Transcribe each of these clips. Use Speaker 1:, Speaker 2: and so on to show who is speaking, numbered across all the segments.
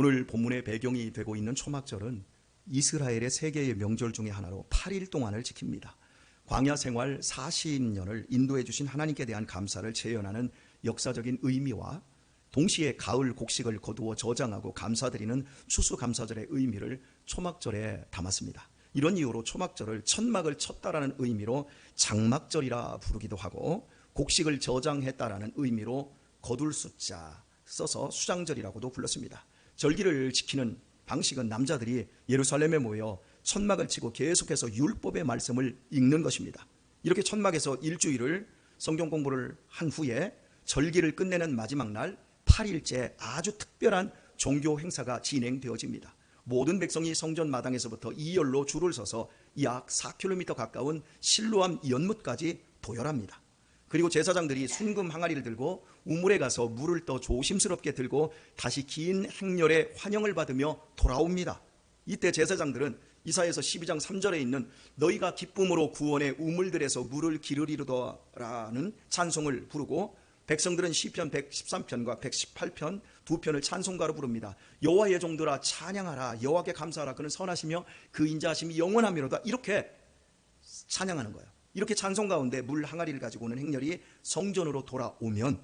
Speaker 1: 오늘 본문의 배경이 되고 있는 초막절은 이스라엘의 세계의 명절 중의 하나로 8일 동안을 지킵니다. 광야 생활 40년을 인도해 주신 하나님께 대한 감사를 재현하는 역사적인 의미와 동시에 가을 곡식을 거두어 저장하고 감사드리는 추수감사절의 의미를 초막절에 담았습니다. 이런 이유로 초막절을 천막을 쳤다라는 의미로 장막절이라 부르기도 하고 곡식을 저장했다라는 의미로 거둘 숫자 써서 수장절이라고도 불렀습니다. 절기를 지키는 방식은 남자들이 예루살렘에 모여 천막을 치고 계속해서 율법의 말씀을 읽는 것입니다. 이렇게 천막에서 일주일을 성경 공부를 한 후에 절기를 끝내는 마지막 날 8일째 아주 특별한 종교 행사가 진행되어집니다. 모든 백성이 성전 마당에서부터 2열로 줄을 서서 약 4km 가까운 실로암 연못까지 도열합니다. 그리고 제사장들이 순금 항아리를 들고 우물에 가서 물을 떠 조심스럽게 들고 다시 긴 행렬의 환영을 받으며 돌아옵니다. 이때 제사장들은 이사에서 12장 3절에 있는 너희가 기쁨으로 구원의 우물들에서 물을 기르리로다라는 찬송을 부르고 백성들은 시편 113편과 118편 두 편을 찬송가로 부릅니다. 여호와의 종들아 찬양하라 여호와께 감사하라 그는 선하시며 그 인자하심이 영원하미로다 이렇게 찬양하는 거예요. 이렇게 찬송 가운데 물 항아리를 가지고 오는 행렬이 성전으로 돌아오면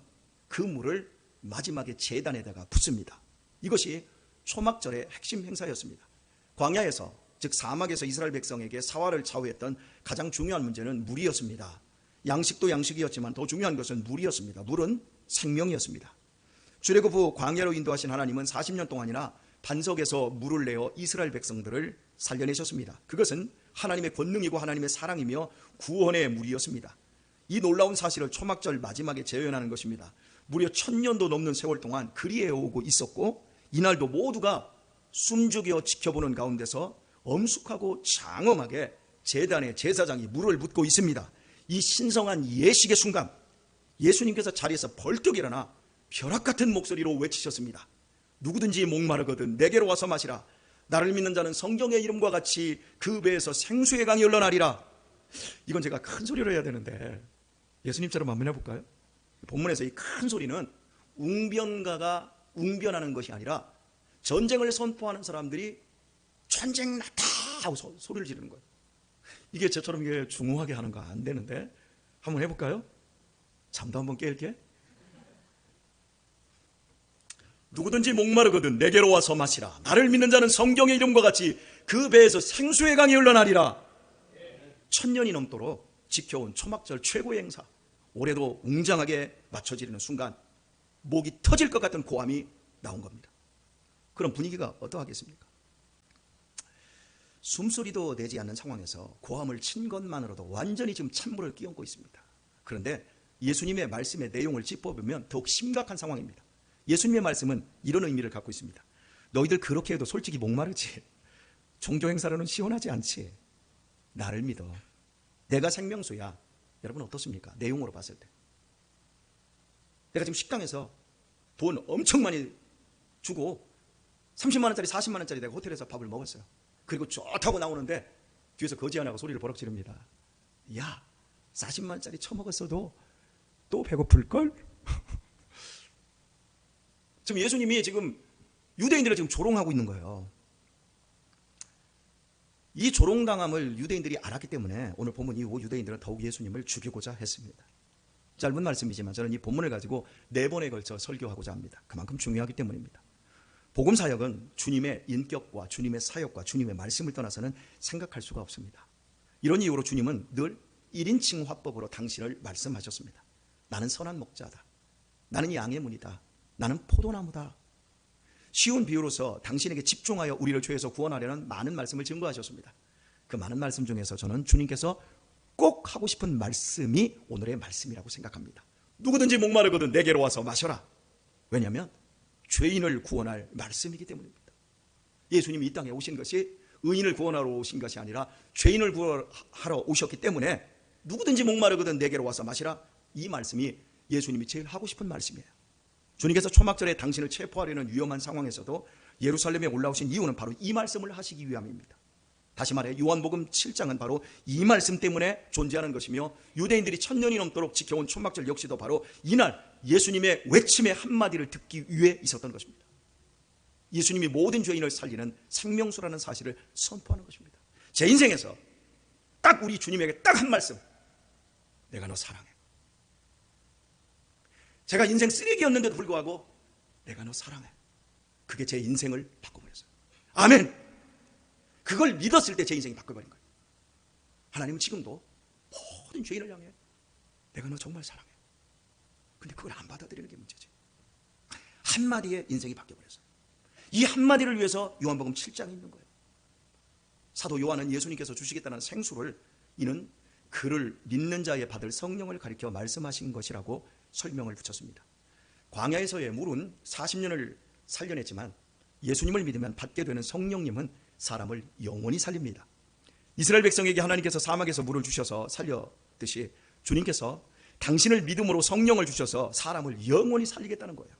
Speaker 1: 그 물을 마지막에 제단에다가 붓습니다. 이것이 초막절의 핵심 행사였습니다. 광야에서 즉 사막에서 이스라엘 백성에게 사활을 차후했던 가장 중요한 문제는 물이었습니다. 양식도 양식이었지만 더 중요한 것은 물이었습니다. 물은 생명이었습니다. 후 광야로 인도하신 하나님은 40년 동안이나 반석에서 물을 내어 이스라엘 백성들을 살려내셨습니다. 그것은 하나님의 권능이고 하나님의 사랑이며 구원의 물이었습니다. 이 놀라운 사실을 초막절 마지막에 재현하는 것입니다. 무려 천년도 넘는 세월 동안 그리해 오고 있었고 이날도 모두가 숨죽여 지켜보는 가운데서 엄숙하고 장엄하게 재단의 제사장이 물을 붓고 있습니다. 이 신성한 예식의 순간 예수님께서 자리에서 벌떡 일어나 벼락 같은 목소리로 외치셨습니다. 누구든지 목마르거든 내게로 와서 마시라. 나를 믿는 자는 성경의 이름과 같이 그 배에서 생수의 강이 흘러나리라. 이건 제가 큰 소리로 해야 되는데 예수님처럼 한번 해볼까요? 본문에서 이 큰 소리는 웅변가가 웅변하는 것이 아니라 전쟁을 선포하는 사람들이 전쟁 났다 하고 소, 소리를 지르는 거예요. 이게 저처럼 이게 중후하게 하는 거 안 되는데 한번 해볼까요? 잠도 한번 깰게. 누구든지 목마르거든 내게로 와서 마시라. 나를 믿는 자는 성경의 이름과 같이 그 배에서 생수의 강이 흘러나리라. 천년이 넘도록 지켜온 초막절 최고의 행사. 올해도 웅장하게 맞춰지는 순간 목이 터질 것 같은 고함이 나온 겁니다. 그런 분위기가 어떠하겠습니까? 숨소리도 내지 않는 상황에서 고함을 친 것만으로도 완전히 지금 찬물을 끼얹고 있습니다. 그런데 예수님의 말씀의 내용을 짚어보면 더욱 심각한 상황입니다. 예수님의 말씀은 이런 의미를 갖고 있습니다. 너희들 그렇게 해도 솔직히 목마르지. 종교 행사로는 시원하지 않지. 나를 믿어. 내가 생명수야. 여러분 어떻습니까? 내용으로 봤을 때. 내가 지금 식당에서 돈 엄청 많이 주고 30만 원짜리, 40만 원짜리 내가 호텔에서 밥을 먹었어요. 그리고 좋다고 나오는데 뒤에서 거지 하나가 소리를 버럭 지릅니다. 야, 40만 원짜리 처먹었어도 또 배고플 걸? 지금 예수님이 지금 유대인들을 지금 조롱하고 있는 거예요. 이 조롱당함을 유대인들이 알았기 때문에 오늘 본문 이후 유대인들은 더욱 예수님을 죽이고자 했습니다. 짧은 말씀이지만 저는 이 본문을 가지고 네 번에 걸쳐 설교하고자 합니다. 그만큼 중요하기 때문입니다. 복음 사역은 주님의 인격과 주님의 사역과 주님의 말씀을 떠나서는 생각할 수가 없습니다. 이런 이유로 주님은 늘 1인칭 화법으로 당신을 말씀하셨습니다. 나는 선한 목자다. 나는 양의 문이다. 나는 포도나무다. 쉬운 비유로서 당신에게 집중하여 우리를 죄에서 구원하려는 많은 말씀을 증거하셨습니다. 그 많은 말씀 중에서 저는 주님께서 꼭 하고 싶은 말씀이 오늘의 말씀이라고 생각합니다. 누구든지 목마르거든 내게로 와서 마셔라. 왜냐하면 죄인을 구원할 말씀이기 때문입니다. 예수님이 이 땅에 오신 것이 의인을 구원하러 오신 것이 아니라 죄인을 구원하러 오셨기 때문에 누구든지 목마르거든 내게로 와서 마시라. 이 말씀이 예수님이 제일 하고 싶은 말씀이에요. 주님께서 초막절에 당신을 체포하려는 위험한 상황에서도 예루살렘에 올라오신 이유는 바로 이 말씀을 하시기 위함입니다. 다시 말해 요한복음 7장은 바로 이 말씀 때문에 존재하는 것이며 유대인들이 천년이 넘도록 지켜온 초막절 역시도 바로 이날 예수님의 외침의 한마디를 듣기 위해 있었던 것입니다. 예수님이 모든 죄인을 살리는 생명수라는 사실을 선포하는 것입니다. 제 인생에서 딱 우리 주님에게 딱 한 말씀. 내가 너 사랑해. 제가 인생 쓰레기였는데도 불구하고 내가 너 사랑해. 그게 제 인생을 바꿔버렸어요. 아멘. 그걸 믿었을 때 제 인생이 바꿔버린 거예요. 하나님은 지금도 모든 죄인을 향해 내가 너 정말 사랑해. 근데 그걸 안 받아들이는 게 문제지. 한마디에 인생이 바뀌어버렸어요. 이 한마디를 위해서 요한복음 7장이 있는 거예요. 사도 요한은 예수님께서 주시겠다는 생수를 이는 그를 믿는 자에 받을 성령을 가리켜 말씀하신 것이라고 설명을 붙였습니다. 광야에서의 물은 40년을 살려냈지만 예수님을 믿으면 받게 되는 성령님은 사람을 영원히 살립니다. 이스라엘 백성에게 하나님께서 사막에서 물을 주셔서 살렸듯이 주님께서 당신을 믿음으로 성령을 주셔서 사람을 영원히 살리겠다는 거예요.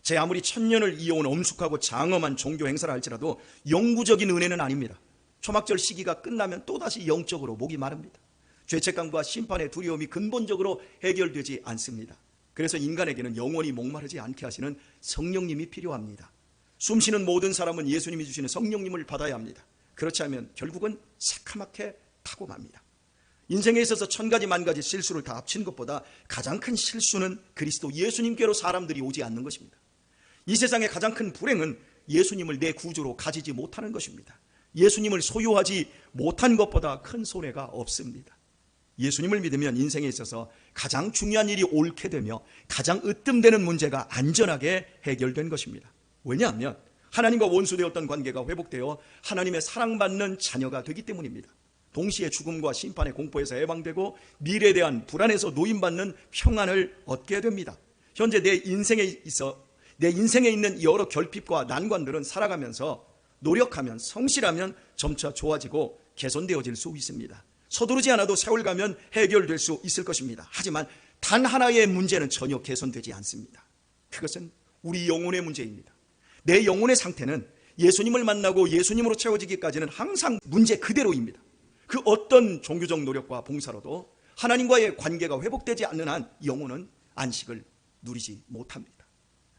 Speaker 1: 제 아무리 천년을 이어온 엄숙하고 장엄한 종교 행사를 할지라도 영구적인 은혜는 아닙니다. 초막절 시기가 끝나면 또다시 영적으로 목이 마릅니다. 죄책감과 심판의 두려움이 근본적으로 해결되지 않습니다. 그래서 인간에게는 영원히 목마르지 않게 하시는 성령님이 필요합니다. 숨쉬는 모든 사람은 예수님이 주시는 성령님을 받아야 합니다. 그렇지 않으면 결국은 새카맣게 타고 맙니다. 인생에 있어서 천 가지 만 가지 실수를 다 합친 것보다 가장 큰 실수는 그리스도 예수님께로 사람들이 오지 않는 것입니다. 이 세상의 가장 큰 불행은 예수님을 내 구주로 가지지 못하는 것입니다. 예수님을 소유하지 못한 것보다 큰 손해가 없습니다. 예수님을 믿으면 인생에 있어서 가장 중요한 일이 옳게 되며 가장 으뜸되는 문제가 안전하게 해결된 것입니다. 왜냐하면 하나님과 원수되었던 관계가 회복되어 하나님의 사랑받는 자녀가 되기 때문입니다. 동시에 죽음과 심판의 공포에서 해방되고 미래에 대한 불안에서 노인받는 평안을 얻게 됩니다. 현재 내 인생에 있어 내 인생에 있는 여러 결핍과 난관들은 살아가면서 노력하면 성실하면 점차 좋아지고 개선되어질 수 있습니다. 서두르지 않아도 세월 가면 해결될 수 있을 것입니다. 하지만 단 하나의 문제는 전혀 개선되지 않습니다. 그것은 우리 영혼의 문제입니다. 내 영혼의 상태는 예수님을 만나고 예수님으로 채워지기까지는 항상 문제 그대로입니다. 그 어떤 종교적 노력과 봉사로도 하나님과의 관계가 회복되지 않는 한 영혼은 안식을 누리지 못합니다.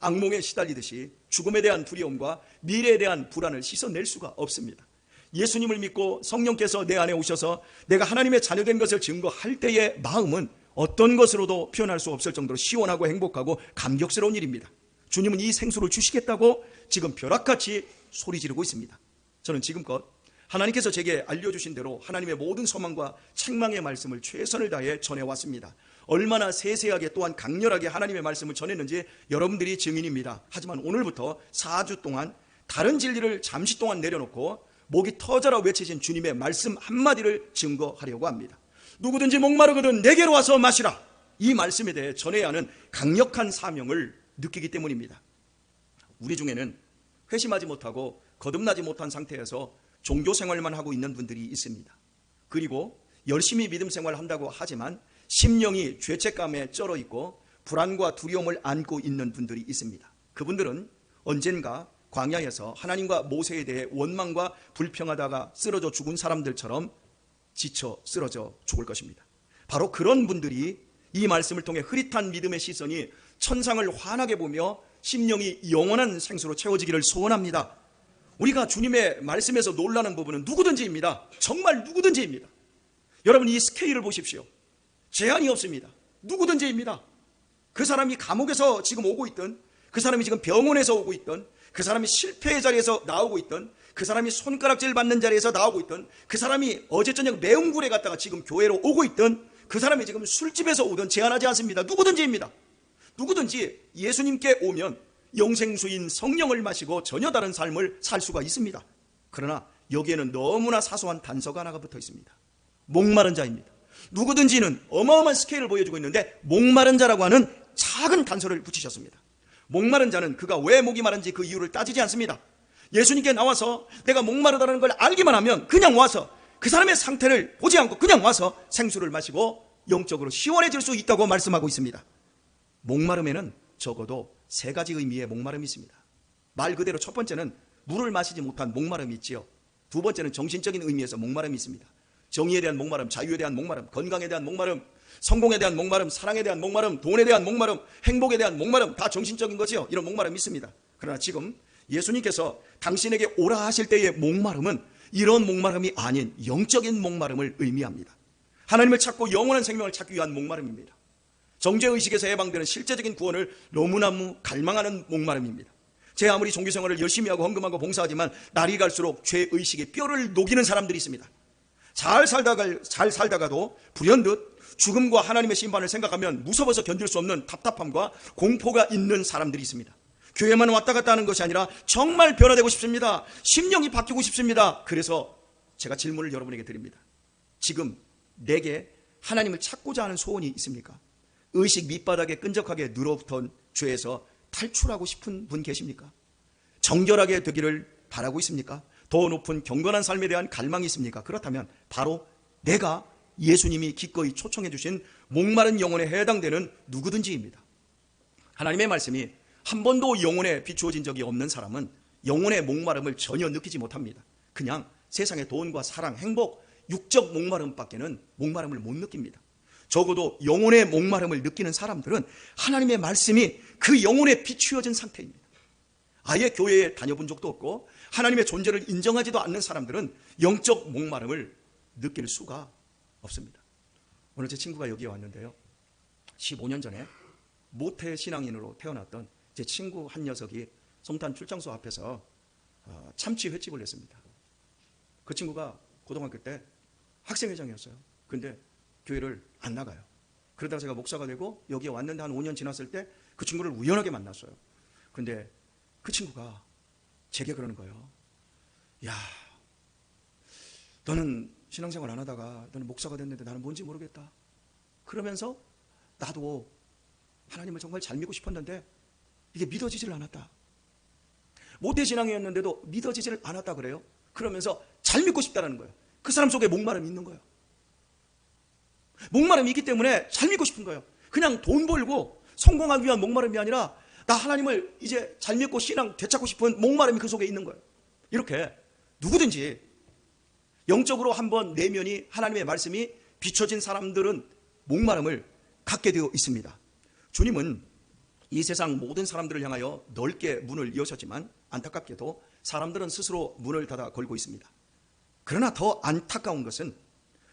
Speaker 1: 악몽에 시달리듯이 죽음에 대한 두려움과 미래에 대한 불안을 씻어낼 수가 없습니다. 예수님을 믿고 성령께서 내 안에 오셔서 내가 하나님의 자녀된 것을 증거할 때의 마음은 어떤 것으로도 표현할 수 없을 정도로 시원하고 행복하고 감격스러운 일입니다. 주님은 이 생수를 주시겠다고 지금 벼락같이 소리 지르고 있습니다. 저는 지금껏 하나님께서 제게 알려주신 대로 하나님의 모든 소망과 책망의 말씀을 최선을 다해 전해왔습니다. 얼마나 세세하게 또한 강렬하게 하나님의 말씀을 전했는지 여러분들이 증인입니다. 하지만 오늘부터 4주 동안 다른 진리를 잠시 동안 내려놓고 목이 터져라 외치신 주님의 말씀 한마디를 증거하려고 합니다. 누구든지 목마르거든 내게로 와서 마시라. 이 말씀에 대해 전해야 하는 강력한 사명을 느끼기 때문입니다. 우리 중에는 회심하지 못하고 거듭나지 못한 상태에서 종교 생활만 하고 있는 분들이 있습니다. 그리고 열심히 믿음 생활을 한다고 하지만 심령이 죄책감에 쩔어 있고 불안과 두려움을 안고 있는 분들이 있습니다. 그분들은 언젠가 광야에서 하나님과 모세에 대해 원망과 불평하다가 쓰러져 죽은 사람들처럼 지쳐 쓰러져 죽을 것입니다. 바로 그런 분들이 이 말씀을 통해 흐릿한 믿음의 시선이 천상을 환하게 보며 심령이 영원한 생수로 채워지기를 소원합니다. 우리가 주님의 말씀에서 놀라는 부분은 누구든지입니다. 정말 누구든지입니다. 여러분 이 스케일을 보십시오. 제한이 없습니다. 누구든지입니다. 그 사람이 감옥에서 지금 오고 있던, 그 사람이 지금 병원에서 오고 있던, 그 사람이 실패의 자리에서 나오고 있던, 그 사람이 손가락질 받는 자리에서 나오고 있던, 그 사람이 어제 저녁 매운 굴에 갔다가 지금 교회로 오고 있던, 그 사람이 지금 술집에서 오던 제한하지 않습니다. 누구든지입니다. 누구든지 예수님께 오면 영생수인 성령을 마시고 전혀 다른 삶을 살 수가 있습니다. 그러나 여기에는 너무나 사소한 단서가 하나가 붙어 있습니다. 목마른 자입니다. 누구든지는 어마어마한 스케일을 보여주고 있는데 목마른 자라고 하는 작은 단서를 붙이셨습니다. 목마른 자는 그가 왜 목이 마른지 그 이유를 따지지 않습니다. 예수님께 나와서 내가 목마르다는 걸 알기만 하면 그냥 와서 그 사람의 상태를 보지 않고 그냥 와서 생수를 마시고 영적으로 시원해질 수 있다고 말씀하고 있습니다. 목마름에는 적어도 세 가지 의미의 목마름이 있습니다. 말 그대로 첫 번째는 물을 마시지 못한 목마름이 있지요. 두 번째는 정신적인 의미에서 목마름이 있습니다. 정의에 대한 목마름, 자유에 대한 목마름, 건강에 대한 목마름, 성공에 대한 목마름, 사랑에 대한 목마름, 돈에 대한 목마름, 행복에 대한 목마름 다 정신적인 거지요. 이런 목마름이 있습니다. 그러나 지금 예수님께서 당신에게 오라 하실 때의 목마름은 이런 목마름이 아닌 영적인 목마름을 의미합니다. 하나님을 찾고 영원한 생명을 찾기 위한 목마름입니다. 정죄의식에서 해방되는 실제적인 구원을 너무너무 갈망하는 목마름입니다. 제 아무리 종교생활을 열심히 하고 헌금하고 봉사하지만 날이 갈수록 죄의식의 뼈를 녹이는 사람들이 있습니다. 잘 살다가, 잘 살다가도 불현듯 죽음과 하나님의 심판을 생각하면 무서워서 견딜 수 없는 답답함과 공포가 있는 사람들이 있습니다. 교회만 왔다 갔다 하는 것이 아니라 정말 변화되고 싶습니다. 심령이 바뀌고 싶습니다. 그래서 제가 질문을 여러분에게 드립니다. 지금 내게 하나님을 찾고자 하는 소원이 있습니까? 의식 밑바닥에 끈적하게 늘어붙은 죄에서 탈출하고 싶은 분 계십니까? 정결하게 되기를 바라고 있습니까? 더 높은 경건한 삶에 대한 갈망이 있습니까? 그렇다면 바로 내가 예수님이 기꺼이 초청해 주신 목마른 영혼에 해당되는 누구든지입니다. 하나님의 말씀이 한 번도 영혼에 비추어진 적이 없는 사람은 영혼의 목마름을 전혀 느끼지 못합니다. 그냥 세상의 돈과 사랑, 행복, 육적 목마름밖에는 목마름을 못 느낍니다. 적어도 영혼의 목마름을 느끼는 사람들은 하나님의 말씀이 그 영혼에 비추어진 상태입니다. 아예 교회에 다녀본 적도 없고 하나님의 존재를 인정하지도 않는 사람들은 영적 목마름을 느낄 수가 없습니다. 오늘 제 친구가 여기에 왔는데요. 15년 전에 모태 신앙인으로 태어났던 제 친구 한 녀석이 송탄 출장소 앞에서 어, 참치 횟집을 냈습니다. 그 친구가 고등학교 때 학생회장이었어요. 근데 교회를 안 나가요. 그러다가 제가 목사가 되고 여기에 왔는데 한 5년 지났을 때 그 친구를 우연하게 만났어요. 근데 그 친구가 제게 그러는 거예요. 야, 너는 신앙생활 안 하다가 너는 목사가 됐는데 나는 뭔지 모르겠다. 그러면서 나도 하나님을 정말 잘 믿고 싶었는데 이게 믿어지지를 않았다. 모태 신앙이었는데도 믿어지지를 않았다 그래요. 그러면서 잘 믿고 싶다라는 거예요. 그 사람 속에 목마름이 있는 거예요. 목마름이 있기 때문에 잘 믿고 싶은 거예요. 그냥 돈 벌고 성공하기 위한 목마름이 아니라 나 하나님을 이제 잘 믿고 신앙 되찾고 싶은 목마름이 그 속에 있는 거예요. 이렇게 누구든지 영적으로 한번 내면이 하나님의 말씀이 비춰진 사람들은 목마름을 갖게 되어 있습니다. 주님은 이 세상 모든 사람들을 향하여 넓게 문을 여셨지만 안타깝게도 사람들은 스스로 문을 닫아 걸고 있습니다. 그러나 더 안타까운 것은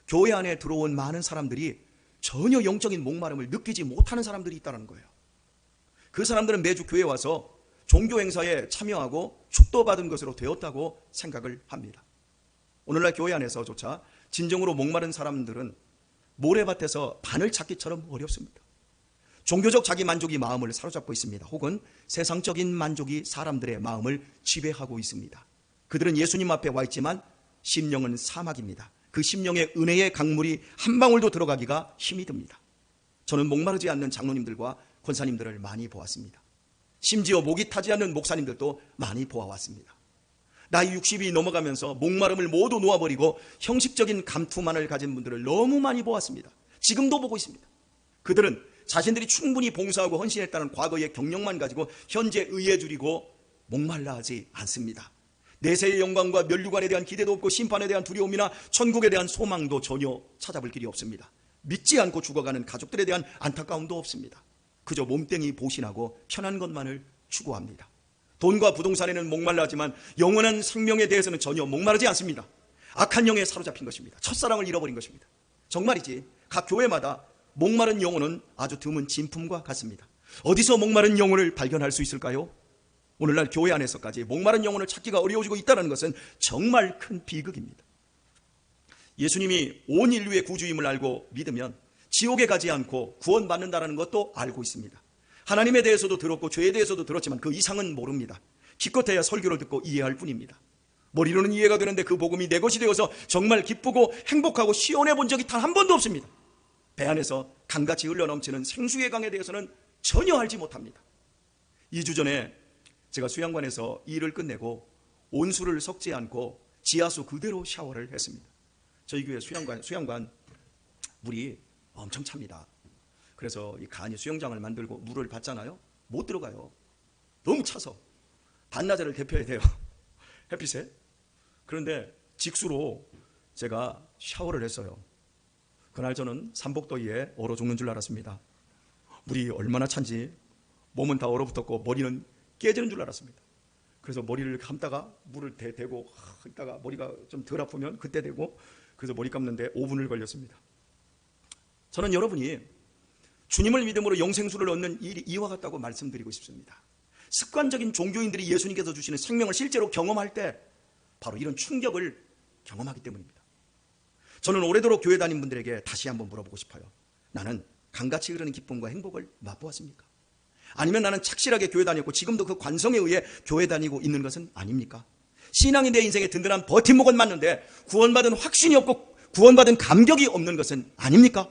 Speaker 1: 교회 안에 들어온 많은 사람들이 전혀 영적인 목마름을 느끼지 못하는 사람들이 있다는 거예요. 그 사람들은 매주 교회 와서 종교 행사에 참여하고 축도받은 것으로 되었다고 생각을 합니다. 오늘날 교회 안에서조차 진정으로 목마른 사람들은 모래밭에서 바늘 찾기처럼 어렵습니다. 종교적 자기 만족이 마음을 사로잡고 있습니다. 혹은 세상적인 만족이 사람들의 마음을 지배하고 있습니다. 그들은 예수님 앞에 와 있지만 심령은 사막입니다. 그 심령의 은혜의 강물이 한 방울도 들어가기가 힘이 듭니다. 저는 목마르지 않는 장로님들과 권사님들을 많이 보았습니다. 심지어 목이 타지 않는 목사님들도 많이 보아왔습니다. 나이 60이 넘어가면서 목마름을 모두 놓아버리고 형식적인 감투만을 가진 분들을 너무 많이 보았습니다. 지금도 보고 있습니다. 그들은 자신들이 충분히 봉사하고 헌신했다는 과거의 경력만 가지고 현재 의에 줄이고 목말라 하지 않습니다. 내세의 영광과 멸류관에 대한 기대도 없고 심판에 대한 두려움이나 천국에 대한 소망도 전혀 찾아볼 길이 없습니다. 믿지 않고 죽어가는 가족들에 대한 안타까움도 없습니다. 그저 몸땡이 보신하고 편한 것만을 추구합니다. 돈과 부동산에는 목말라하지만 영원한 생명에 대해서는 전혀 목마르지 않습니다. 악한 영에 사로잡힌 것입니다. 첫사랑을 잃어버린 것입니다. 정말이지 각 교회마다 목마른 영혼은 아주 드문 진품과 같습니다. 어디서 목마른 영혼을 발견할 수 있을까요? 오늘날 교회 안에서까지 목마른 영혼을 찾기가 어려워지고 있다는 것은 정말 큰 비극입니다. 예수님이 온 인류의 구주임을 알고 믿으면 지옥에 가지 않고 구원받는다는 것도 알고 있습니다. 하나님에 대해서도 들었고 죄에 대해서도 들었지만 그 이상은 모릅니다. 기껏해야 설교를 듣고 이해할 뿐입니다. 머리로는 이해가 되는데 그 복음이 내 것이 되어서 정말 기쁘고 행복하고 시원해 본 적이 단 한 번도 없습니다. 배 안에서 강같이 흘러넘치는 생수의 강에 대해서는 전혀 알지 못합니다. 2주 전에 제가 수양관에서 일을 끝내고 온수를 섞지 않고 지하수 그대로 샤워를 했습니다. 저희 교회 수양관, 수양관 물이 엄청 찹니다. 그래서 이 간이 수영장을 만들고 물을 받잖아요. 못 들어가요. 너무 차서 반나절을 대표해야 돼요. 햇빛에. 그런데 직수로 제가 샤워를 했어요. 그날 저는 삼복더위에 얼어 죽는 줄 알았습니다. 물이 얼마나 찬지 몸은 다 얼어붙었고 머리는 깨지는 줄 알았습니다. 그래서 머리를 감다가 물을 대, 대고 하, 있다가 머리가 좀 덜 아프면 그때 대고 그래서 머리 감는데 5분을 걸렸습니다. 저는 여러분이 주님을 믿음으로 영생수를 얻는 일이 이와 같다고 말씀드리고 싶습니다. 습관적인 종교인들이 예수님께서 주시는 생명을 실제로 경험할 때 바로 이런 충격을 경험하기 때문입니다. 저는 오래도록 교회 다닌 분들에게 다시 한번 물어보고 싶어요. 나는 강같이 흐르는 기쁨과 행복을 맛보았습니까? 아니면 나는 착실하게 교회 다녔고 지금도 그 관성에 의해 교회 다니고 있는 것은 아닙니까? 신앙이 내 인생의 든든한 버팀목은 맞는데 구원받은 확신이 없고 구원받은 감격이 없는 것은 아닙니까?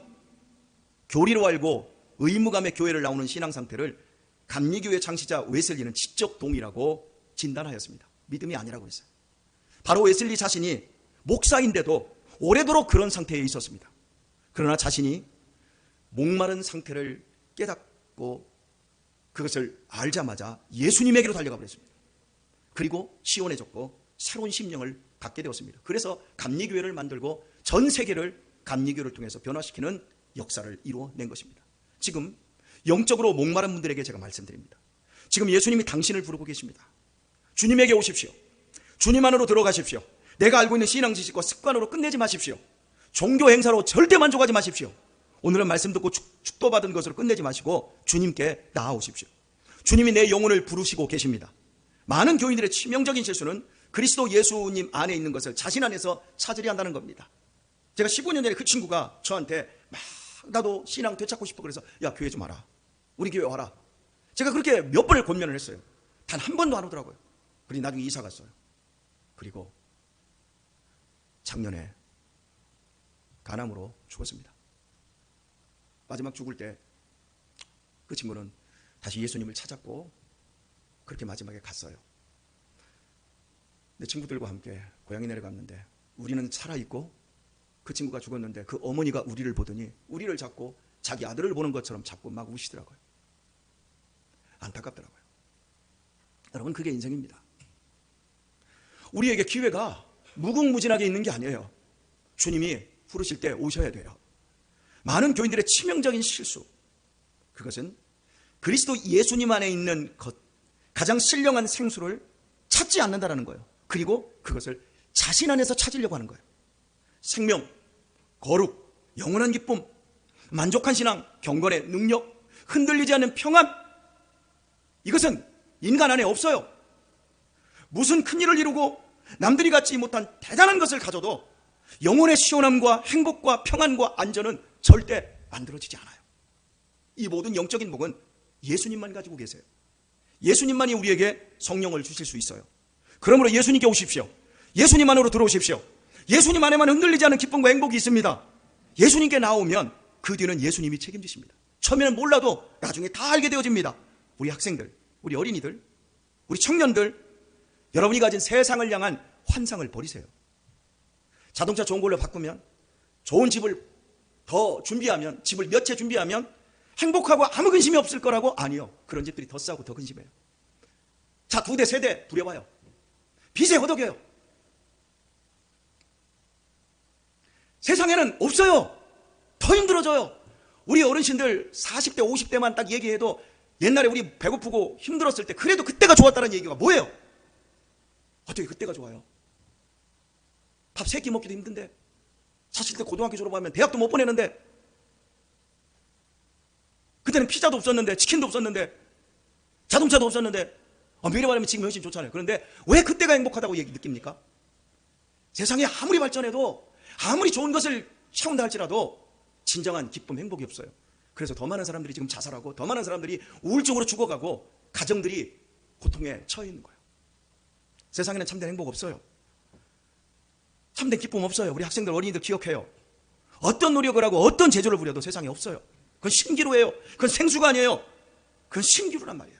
Speaker 1: 교리로 알고 의무감의 교회를 나오는 신앙 상태를 감리교회 창시자 웨슬리는 지적 동의라고 진단하였습니다. 믿음이 아니라고 했어요. 바로 웨슬리 자신이 목사인데도 오래도록 그런 상태에 있었습니다. 그러나 자신이 목마른 상태를 깨닫고 그것을 알자마자 예수님에게로 달려가 버렸습니다. 그리고 시원해졌고 새로운 심령을 갖게 되었습니다. 그래서 감리교회를 만들고 전 세계를 감리교회를 통해서 변화시키는 역사를 이루어낸 것입니다. 지금 영적으로 목마른 분들에게 제가 말씀드립니다. 지금 예수님이 당신을 부르고 계십니다. 주님에게 오십시오. 주님 안으로 들어가십시오. 내가 알고 있는 신앙 지식과 습관으로 끝내지 마십시오. 종교 행사로 절대 만족하지 마십시오. 오늘은 말씀 듣고 축, 도 받은 것으로 끝내지 마시고 주님께 나아오십시오. 주님이 내 영혼을 부르시고 계십니다. 많은 교인들의 치명적인 실수는 그리스도 예수님 안에 있는 것을 자신 안에서 찾으려 한다는 겁니다. 제가 15년 전에 그 친구가 저한테 막 나도 신앙 되찾고 싶어 그래서 야 교회 좀 와라. 우리 교회 와라. 제가 그렇게 몇 번을 권면을 했어요. 단 한 번도 안 오더라고요. 그리고 나중에 이사 갔어요. 그리고 작년에 간암으로 죽었습니다. 마지막 죽을 때 그 친구는 다시 예수님을 찾았고 그렇게 마지막에 갔어요. 내 친구들과 함께 고향에 내려갔는데 우리는 살아있고 그 친구가 죽었는데 그 어머니가 우리를 보더니 우리를 잡고 자기 아들을 보는 것처럼 잡고 막 우시더라고요. 안타깝더라고요. 여러분 그게 인생입니다. 우리에게 기회가 무궁무진하게 있는 게 아니에요. 주님이 부르실 때 오셔야 돼요. 많은 교인들의 치명적인 실수. 그것은 그리스도 예수님 안에 있는 것, 가장 신령한 생수를 찾지 않는다라는 거예요. 그리고 그것을 자신 안에서 찾으려고 하는 거예요. 생명, 거룩, 영원한 기쁨, 만족한 신앙, 경건의 능력, 흔들리지 않는 평안. 이것은 인간 안에 없어요. 무슨 큰 일을 이루고 남들이 갖지 못한 대단한 것을 가져도 영혼의 시원함과 행복과 평안과 안전은 절대 만들어지지 않아요. 이 모든 영적인 복은 예수님만 가지고 계세요. 예수님만이 우리에게 성령을 주실 수 있어요. 그러므로 예수님께 오십시오. 예수님 안으로 들어오십시오. 예수님 안에만 흔들리지 않은 기쁨과 행복이 있습니다. 예수님께 나오면 그 뒤는 예수님이 책임지십니다. 처음에는 몰라도 나중에 다 알게 되어집니다. 우리 학생들, 우리 어린이들, 우리 청년들, 여러분이 가진 세상을 향한 환상을 버리세요. 자동차 좋은 걸로 바꾸면, 좋은 집을 더 준비하면, 집을 몇 채 준비하면 행복하고 아무 근심이 없을 거라고? 아니요. 그런 집들이 더 싸고 더 근심해요. 자, 두 대, 세대 부려봐요. 빚에 허덕여요. 세상에는 없어요. 더 힘들어져요. 우리 어르신들 40대, 50대만 딱 얘기해도 옛날에 우리 배고프고 힘들었을 때 그래도 그때가 좋았다는 얘기가 뭐예요? 어떻게 그때가 좋아요? 밥 세 끼 먹기도 힘든데 40대 고등학교 졸업하면 대학도 못 보내는데 그때는 피자도 없었는데 치킨도 없었는데 자동차도 없었는데 엄밀히 말하면 지금 훨씬 좋잖아요. 그런데 왜 그때가 행복하다고 얘기 느낍니까? 세상에 아무리 발전해도 아무리 좋은 것을 채운다 할지라도 진정한 기쁨, 행복이 없어요. 그래서 더 많은 사람들이 지금 자살하고 더 많은 사람들이 우울증으로 죽어가고 가정들이 고통에 처해 있는 거예요. 세상에는 참된 행복 없어요. 참된 기쁨 없어요. 우리 학생들, 어린이들 기억해요. 어떤 노력을 하고 어떤 제조를 부려도 세상에 없어요. 그건 신기루예요. 그건 생수가 아니에요. 그건 신기루란 말이에요.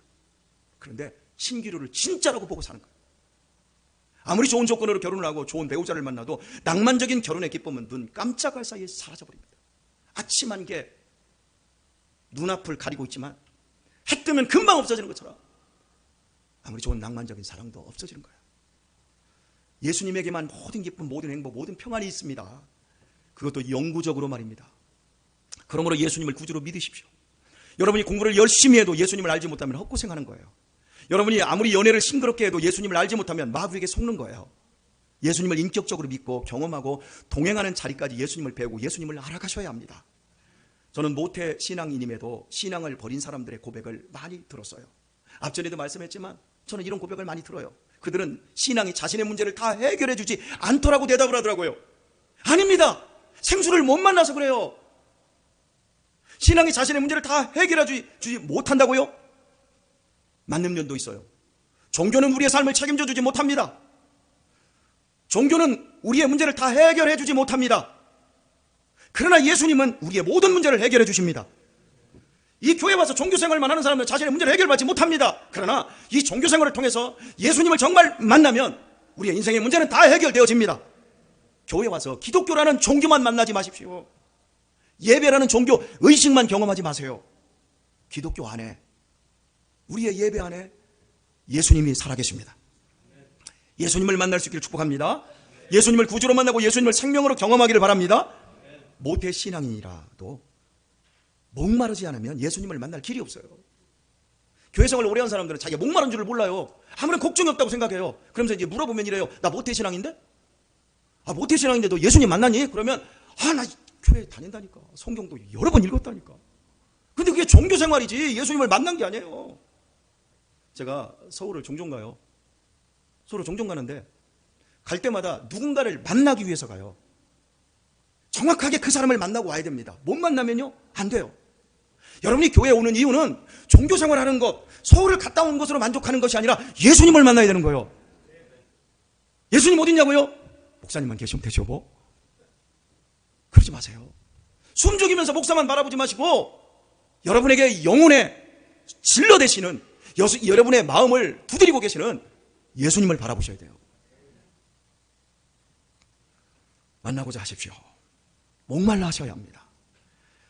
Speaker 1: 그런데 신기루를 진짜라고 보고 사는 거예요. 아무리 좋은 조건으로 결혼을 하고 좋은 배우자를 만나도 낭만적인 결혼의 기쁨은 눈 깜짝할 사이에 사라져버립니다. 아침 한 개 눈앞을 가리고 있지만 해 뜨면 금방 없어지는 것처럼 아무리 좋은 낭만적인 사랑도 없어지는 거예요. 예수님에게만 모든 기쁨, 모든 행복, 모든 평안이 있습니다. 그것도 영구적으로 말입니다. 그러므로 예수님을 구주로 믿으십시오. 여러분이 공부를 열심히 해도 예수님을 알지 못하면 헛고생하는 거예요. 여러분이 아무리 연애를 싱그럽게 해도 예수님을 알지 못하면 마귀에게 속는 거예요. 예수님을 인격적으로 믿고 경험하고 동행하는 자리까지 예수님을 배우고 예수님을 알아가셔야 합니다. 저는 모태 신앙인임에도 신앙을 버린 사람들의 고백을 많이 들었어요. 앞전에도 말씀했지만 저는 이런 고백을 많이 들어요. 그들은 신앙이 자신의 문제를 다 해결해 주지 않더라고 대답을 하더라고요. 아닙니다. 생수를 못 만나서 그래요. 신앙이 자신의 문제를 다 해결해 주지, 못한다고요? 면도 있어요. 종교는 우리의 삶을 책임져 주지 못합니다. 종교는 우리의 문제를 다 해결해 주지 못합니다. 그러나 예수님은 우리의 모든 문제를 해결해 주십니다. 이 교회 와서 종교 생활만 하는 사람은 자신의 문제를 해결받지 못합니다. 그러나 이 종교 생활을 통해서 예수님을 정말 만나면 우리의 인생의 문제는 다 해결되어집니다. 교회 와서 기독교라는 종교만 만나지 마십시오. 예배라는 종교 의식만 경험하지 마세요. 기독교 안에 우리의 예배 안에 예수님이 살아계십니다. 예수님을 만날 수 있기를 축복합니다. 예수님을 구주로 만나고 예수님을 생명으로 경험하기를 바랍니다. 모태 신앙인이라도 목마르지 않으면 예수님을 만날 길이 없어요. 교회 생활 오래 한 사람들은 자기가 목마른 줄을 몰라요. 아무런 걱정이 없다고 생각해요. 그러면서 이제 물어보면 이래요. 나 모태 신앙인데? 아, 모태 신앙인데 너 예수님 만났니? 그러면 아, 나 교회 다닌다니까. 성경도 여러 번 읽었다니까. 근데 그게 종교 생활이지 예수님을 만난 게 아니에요. 제가 서울을 종종 가요. 서울 종종 가는데 갈 때마다 누군가를 만나기 위해서 가요. 정확하게 그 사람을 만나고 와야 됩니다. 못 만나면요? 안 돼요. 여러분이 교회에 오는 이유는 종교 생활하는 것, 서울을 갔다 온 것으로 만족하는 것이 아니라 예수님을 만나야 되는 거예요. 예수님 어딨냐고요? 목사님만 계시면 되죠, 뭐. 그러지 마세요. 숨죽이면서 목사만 바라보지 마시고 여러분에게 영혼의 진로 되시는 여수, 여러분의 마음을 두드리고 계시는 예수님을 바라보셔야 돼요. 만나고자 하십시오. 목말라 하셔야 합니다.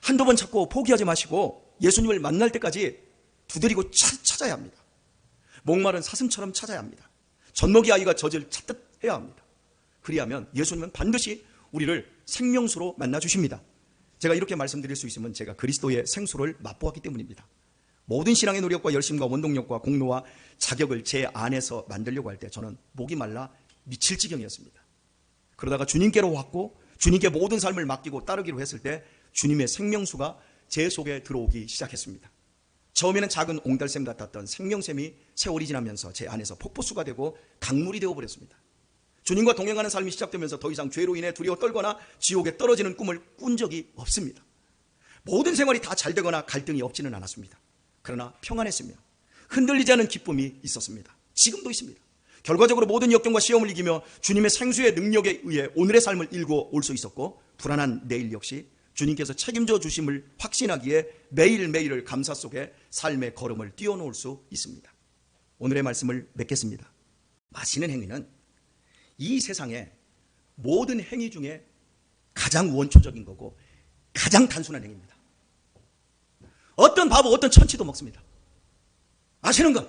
Speaker 1: 한두 번 찾고 포기하지 마시고 예수님을 만날 때까지 두드리고 찾아야 합니다. 목마른 사슴처럼 찾아야 합니다. 젖먹이 아이가 젖을 찾듯 해야 합니다. 그리하면 예수님은 반드시 우리를 생명수로 만나 주십니다. 제가 이렇게 말씀드릴 수 있으면 제가 그리스도의 생수를 맛보았기 때문입니다. 모든 신앙의 노력과 열심과 원동력과 공로와 자격을 제 안에서 만들려고 할 때 저는 목이 말라 미칠 지경이었습니다. 그러다가 주님께로 왔고 주님께 모든 삶을 맡기고 따르기로 했을 때 주님의 생명수가 제 속에 들어오기 시작했습니다. 처음에는 작은 옹달샘 같았던 생명샘이 세월이 지나면서 제 안에서 폭포수가 되고 강물이 되어버렸습니다. 주님과 동행하는 삶이 시작되면서 더 이상 죄로 인해 두려워 떨거나 지옥에 떨어지는 꿈을 꾼 적이 없습니다. 모든 생활이 다 잘 되거나 갈등이 없지는 않았습니다. 그러나 평안했으며 흔들리지 않은 기쁨이 있었습니다. 지금도 있습니다. 결과적으로 모든 역경과 시험을 이기며 주님의 생수의 능력에 의해 오늘의 삶을 일고 올 수 있었고 불안한 내일 역시 주님께서 책임져 주심을 확신하기에 매일매일을 감사 속에 삶의 걸음을 뛰어놓을 수 있습니다. 오늘의 말씀을 맺겠습니다. 마시는 행위는 이 세상의 모든 행위 중에 가장 원초적인 거고 가장 단순한 행위입니다. 어떤 바보, 어떤 천치도 먹습니다. 아시는 것.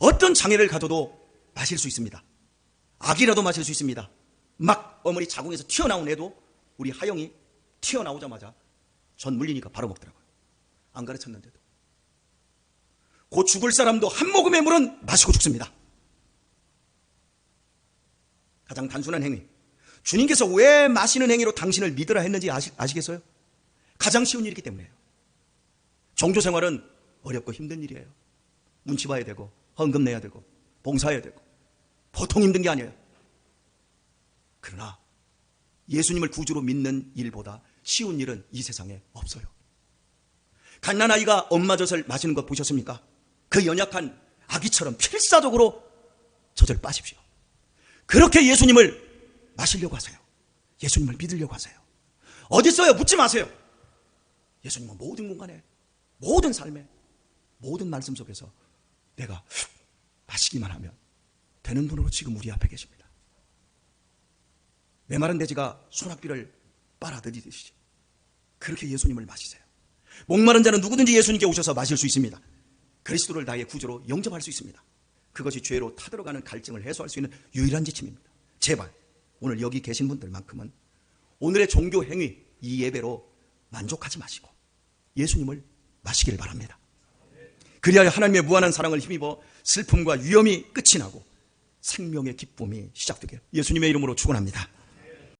Speaker 1: 어떤 장애를 가져도 마실 수 있습니다. 아기라도 마실 수 있습니다. 막 어머니 자궁에서 튀어나온 애도 우리 하영이 튀어나오자마자 전 물리니까 바로 먹더라고요. 안 가르쳤는데도. 곧 죽을 사람도 한 모금의 물은 마시고 죽습니다. 가장 단순한 행위. 주님께서 왜 마시는 행위로 당신을 믿으라 했는지 아시, 아시겠어요? 가장 쉬운 일이기 때문에요. 종교 생활은 어렵고 힘든 일이에요. 눈치 봐야 되고, 헌금 내야 되고, 봉사해야 되고, 보통 힘든 게 아니에요. 그러나 예수님을 구주로 믿는 일보다 쉬운 일은 이 세상에 없어요. 갓난아이가 엄마 젖을 마시는 것 보셨습니까? 그 연약한 아기처럼 필사적으로 젖을 빠십시오. 그렇게 예수님을 마시려고 하세요. 예수님을 믿으려고 하세요. 어디 있어요? 묻지 마세요. 예수님은 모든 공간에, 모든 삶에, 모든 말씀 속에서 내가 마시기만 하면 되는 분으로 지금 우리 앞에 계십니다. 메마른 돼지가 소낙비를 빨아들이듯이 그렇게 예수님을 마시세요. 목마른 자는 누구든지 예수님께 오셔서 마실 수 있습니다. 그리스도를 나의 구조로 영접할 수 있습니다. 그것이 죄로 타들어가는 갈증을 해소할 수 있는 유일한 지침입니다. 제발 오늘 여기 계신 분들만큼은 오늘의 종교 행위 이 예배로 만족하지 마시고 예수님을 마시기를 바랍니다. 그리하여 하나님의 무한한 사랑을 힘입어 슬픔과 위험이 끝이 나고 생명의 기쁨이 시작되게 예수님의 이름으로 축원합니다.